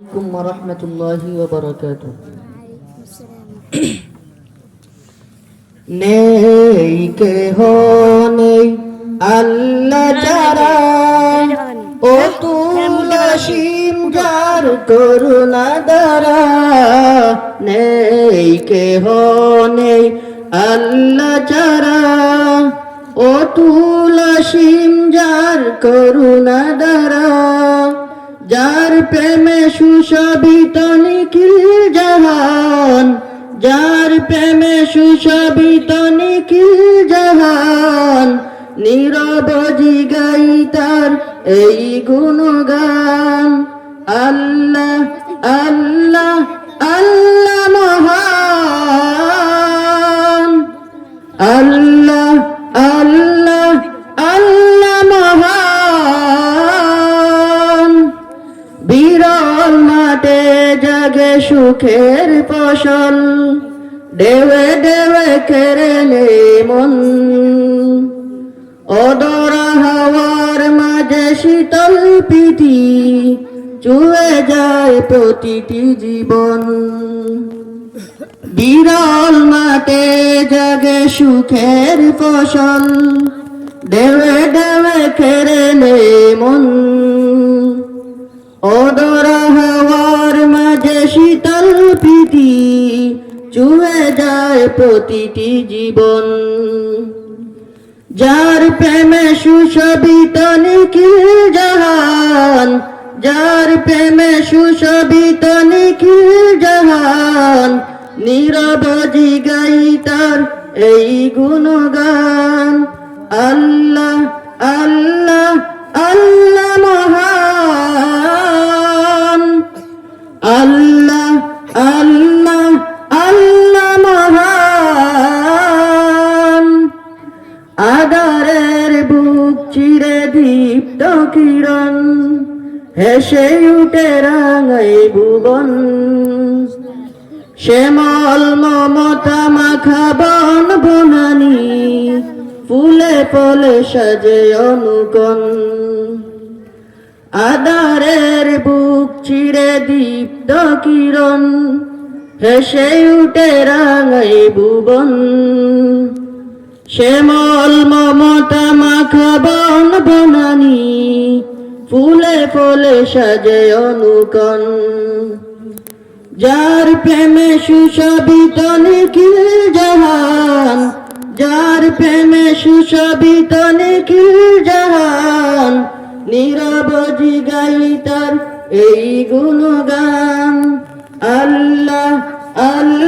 عليكم ورحمة الله وبركاته নেই কেহ নেই আল্লাহ যারা ও তুলসীম যার করুণা দ্বারা নেই কেহ নেই আল্লাহ যারা ও তুলসীম যার করুণা দ্বারা যার প্রেমে সুশোভিত নিখিল জাহান, যার প্রেমে সুশোভিত নিখিল জাহান, নীরব গাই তার এই গুণগান। গান আল্লাহ জাগে সুখের ফসল, দেবে দেবে কেড়ে মন। অদরা হাওয়ার মাঝে শীতল পিঠি চুয়ে যায় প্রতিটি জীবন। বিরল মাঠে জাগে সুখের ফসল, দেবে দেবে নে মন। অদরা শীতল প্রীতি চুয়ে যায় প্রতিটি জীবন। যার প্রেমে সুশোভিত নিখিল জাহান, যার প্রেমে সুশোভিত নিখিল জাহান নীরবজি গাই তার এই গুণগান। আল্লাহ আল্লাহ আল্লাহ মহান দীপ্ত কিরণ হেসে উঠে রাঙাই ভুবন। শ্যামল মমতা মাখা বন বনানি, ফুলে ফলে সাজে অনুকন। আদারের বুক চিরে দীপ্ত কিরণ হেসে উঠে রাঙাই ভুবন। শ্যামল মমতা মাখা বন বনানি, ফুলে ফলে সাজে অনুকন যার প্রেমে সুশোভিত নিখিল জাহান, যার প্রেমে সুশোভিত নিখিল জাহান, নীরব জিগাই তার এই গুণগান। আল্লাহ আল্লাহ।